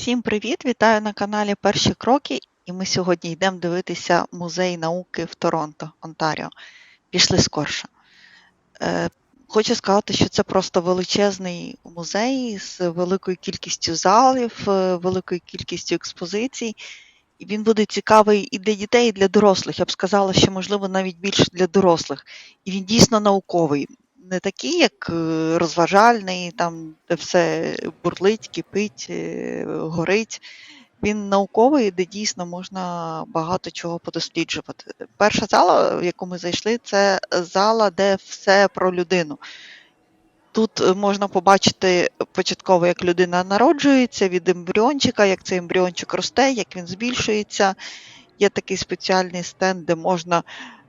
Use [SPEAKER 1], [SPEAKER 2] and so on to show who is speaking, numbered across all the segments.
[SPEAKER 1] Всім привіт! Вітаю на каналі Перші Кроки. І ми сьогодні йдемо дивитися музей науки в Торонто, Онтаріо. Пішли скорше. Е, хочу сказати, що це просто величезний музей з великою кількістю залів, е, великою кількістю експозицій. І він буде цікавий і для дітей, і для дорослих. Я б сказала, що можливо навіть більше для дорослих. І він дійсно науковий. Не такий, як е, розважальний, там, де все бурлить, кипить, е, горить. Він науковий, де дійсно можна багато чого подосліджувати. Перша зала, в яку ми зайшли, це зала, де все про людину. Тут можна побачити початково, як людина народжується від ембріончика, як цей ембріончик росте, як він збільшується. Є такий спеціальний стенд, де можна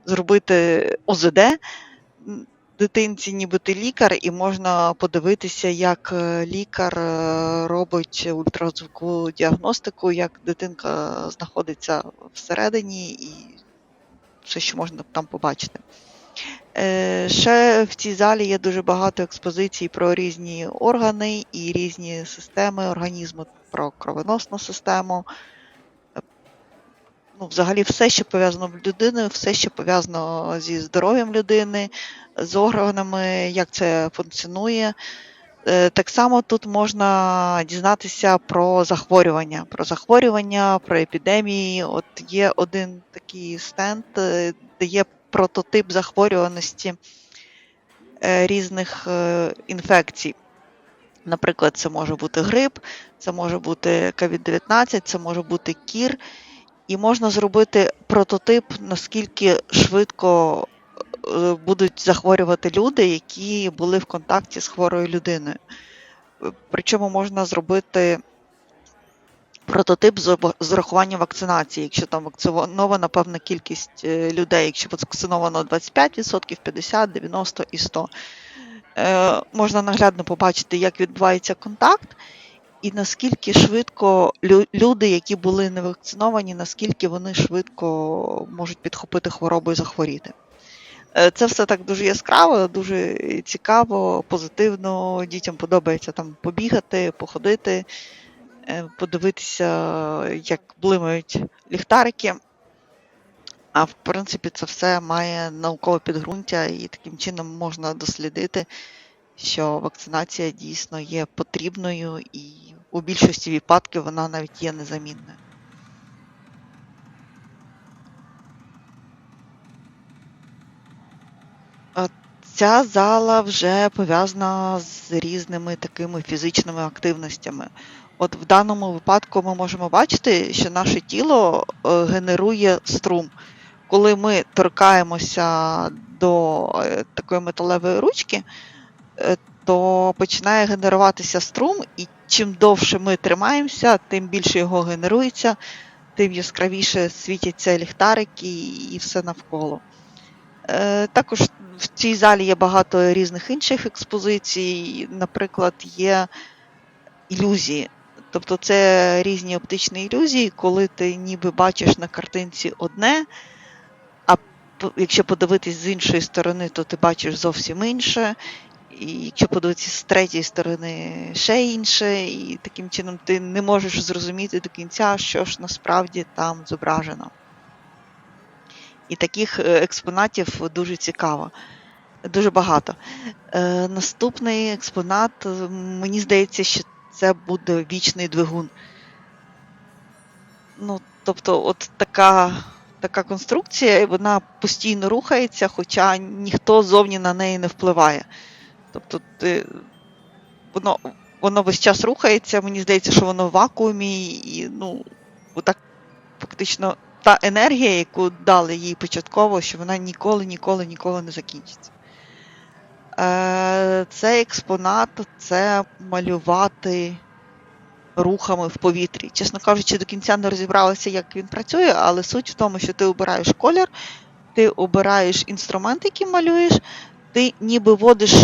[SPEAKER 1] зробити ОЗД дитинці, ніби ти лікар, і можна подивитися, як е, лікар е, робить ультразвукову діагностику, як дитинка знаходиться всередині, і все, що можна там побачити. Е, Ще в цій залі є дуже багато експозицій про різні органи і різні системи організму, про кровоносну систему. Ну, взагалі, все, що пов'язано з людиною, все, що пов'язано зі здоров'ям людини, з органами, як це функціонує. Е, Так само тут можна дізнатися про захворювання, про захворювання, про епідемії. От є один такий стенд, е, де є прототип захворюваності е, різних інфекцій. Наприклад, це може бути грип, це може бути COVID-19, це може бути кір. І можна зробити прототип, наскільки швидко е, будуть захворювати люди, які були в контакті з хворою людиною. Е, Причому можна зробити прототип з урахуванням вакцинації, якщо там вакцинована певна кількість е, людей, якщо вакциновано 25%, 50%, 90% і 100%. Е, Можна наглядно побачити, як відбувається контакт, і наскільки швидко люди, які були не вакциновані, наскільки вони швидко можуть підхопити хворобу і захворіти. Е, Це все так дуже яскраво, дуже цікаво, позитивно. Дітям подобається там побігати, походити, е, подивитися, як блимають ліхтарики. А в принципі, це все має наукове підґрунтя, і таким чином можна дослідити, що вакцинація дійсно є потрібною, і у більшості випадків вона навіть є незамінною. Ця зала вже пов'язана з різними такими фізичними активностями. От в даному випадку ми можемо бачити, що наше тіло е, генерує струм. Коли ми торкаємося до е, такої металевої ручки, е, то починає генеруватися струм, і чим довше ми тримаємося, тим більше його генерується, тим яскравіше світяться ліхтарики і все навколо. Е, Також в цій залі є багато різних інших експозицій. Наприклад, є ілюзії. Тобто це різні оптичні ілюзії, коли ти ніби бачиш на картинці одне, а якщо подивитись з іншої сторони, то ти бачиш зовсім інше. І якщо подивитися з третьої сторони ще інше, і таким чином ти не можеш зрозуміти до кінця, що ж насправді там зображено. І таких е, експонатів дуже цікаво, дуже багато. Е, наступний експонат, е, мені здається, що це буде вічний двигун. Ну, тобто, от така, така конструкція, і вона постійно рухається, хоча ніхто зовні на неї не впливає. Тобто, ти, воно, воно весь час рухається, мені здається, що воно в вакуумі, і ну, отак фактично та енергія, яку дали їй початково, що вона ніколи, ніколи, ніколи не закінчиться. Е, Цей експонат це малювати рухами в повітрі. Чесно кажучи, до кінця не розібралася, як він працює, але суть в тому, що ти обираєш колір, ти обираєш інструмент, який малюєш, ти ніби водиш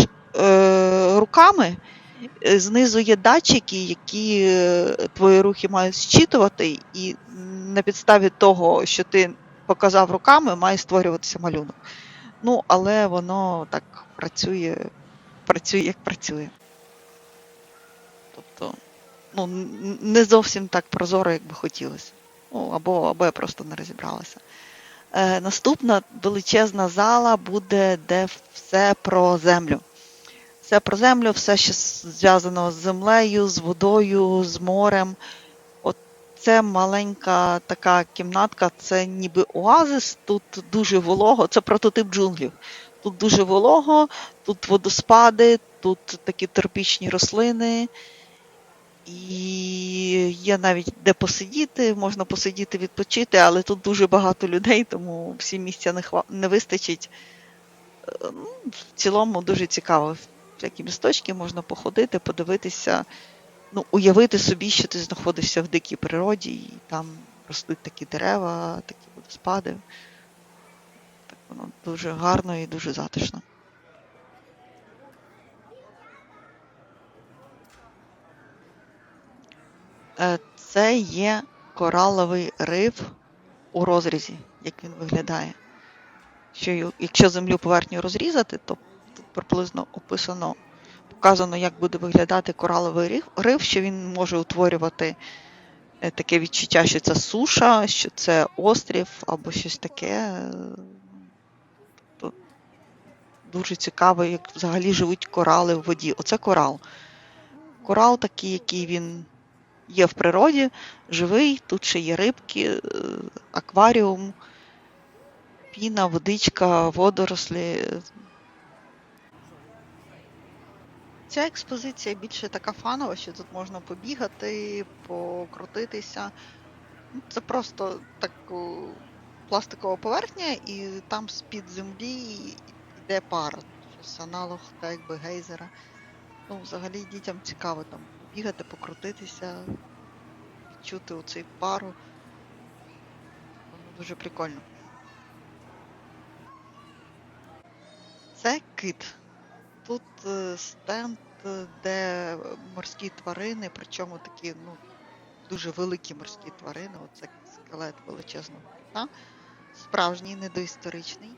[SPEAKER 1] руками, е, знизу є датчики, які е, твої рухи мають зчитувати, і на підставі того, що ти показав руками, має створюватися малюнок. Ну, але воно так працює, працює, як працює. Тобто ну, не зовсім так прозоро, як би хотілося. Ну, або, або я просто не розібралася. Е, наступна величезна зала буде, де все про землю. Все про землю, все, що зв'язано з землею, з водою, з морем. От це маленька така кімнатка, це ніби оазис, тут дуже волого, це прототип джунглів. Тут дуже волого, тут водоспади, тут такі тропічні рослини. І є навіть де посидіти, можна посидіти, відпочити, але тут дуже багато людей, тому всі місця не, хва... не вистачить. Е, Ну, в цілому дуже цікаво. Всякі місточки можна походити, подивитися, ну, уявити собі, що ти знаходишся в дикій природі, і там ростуть такі дерева, такі водоспади. Так воно дуже гарно і дуже затишно. Е, Це є кораловий риф у розрізі, як він виглядає. Що якщо землю поверхню розрізати, то приблизно описано, показано, як буде виглядати кораловий риф, що він може утворювати е, таке відчуття, що це суша, що це острів або щось таке. Е, Дуже цікаво, як взагалі живуть корали в воді. Оце корал. Корал такий, який він є в природі, живий, тут ще є рибки, е, акваріум, піна, водичка, водорослі. Ця експозиція більше така фанова, що тут можна побігати, покрутитися. Ну, Це просто так пластикова поверхня, і там з-під землі йде пар. Щось аналог так якби гейзера. Ну, взагалі дітям цікаво там бігати, покрутитися, відчути оцей пару. Дуже прикольно. Це кит. Тут е, стенд, е, де морські тварини, причому такі ну, дуже великі морські тварини. Оце скелет величезного кита. Справжній, недоісторичний.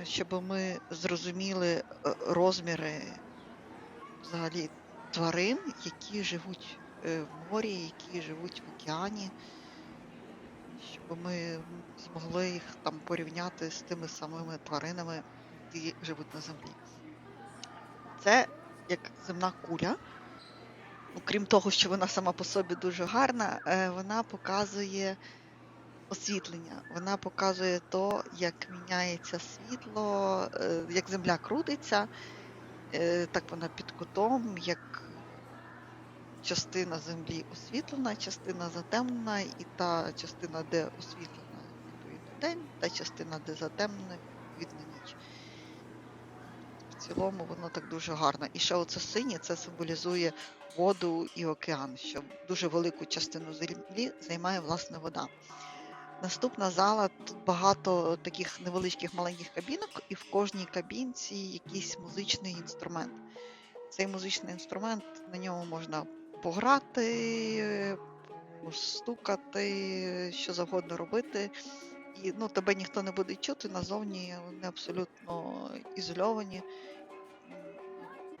[SPEAKER 1] Е, Щоб ми зрозуміли розміри взагалі тварин, які живуть в морі, які живуть в океані, щоб ми змогли їх там порівняти з тими самими тваринами, які живуть на землі. Це як земна куля. Ну, Крім того, що вона сама по собі дуже гарна, е, вона показує освітлення. Вона показує то, як міняється світло, е, як земля крутиться, е, так вона під кутом, як частина землі освітлена, частина затемнена, і та частина, де освітлена, відповідно день, та частина, де затемнена, відповідно ніч. Цілому воно так дуже гарно. І ще оце синє це символізує воду і океан, що дуже велику частину землі займає власне вода. Наступна зала тут багато таких невеличких маленьких кабінок, і в кожній кабінці якийсь музичний інструмент. Цей музичний інструмент на ньому можна пограти, постукати, що завгодно робити. І ну, тебе ніхто не буде чути, назовні вони абсолютно ізольовані.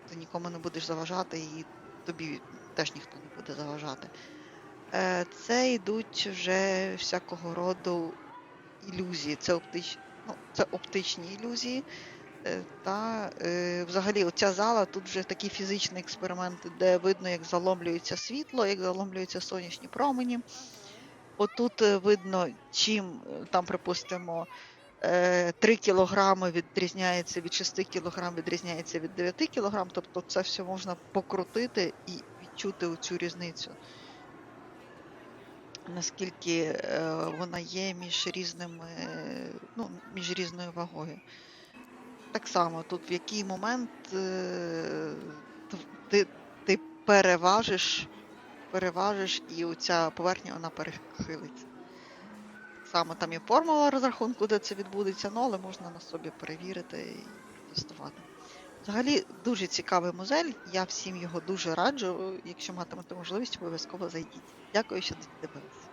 [SPEAKER 1] Ти нікому не будеш заважати, і тобі теж ніхто не буде заважати. Е, Це йдуть вже всякого роду ілюзії. Це, оптич... ну, це оптичні ілюзії. Е, Та е, взагалі оця зала тут вже такі фізичні експерименти, де видно, як заломлюється світло, як заломлюються сонячні промені. Отут е, видно, чим е, там, припустимо, е, 3 кілограми відрізняється від 6 кілограм, відрізняється від 9 кілограм. Тобто це все можна покрутити і відчути оцю різницю. Наскільки е, вона є між різними, е, ну, між різною вагою. Так само, тут в який момент е, ти, ти переважиш, переважиш і оця поверхня вона перехилиться. Саме там є формула розрахунку, де це відбудеться, ну, але можна на собі перевірити і тестувати. Взагалі дуже цікавий музей. Я всім його дуже раджу. Якщо матимете можливість, обов'язково зайдіть. Дякую, що дивилися.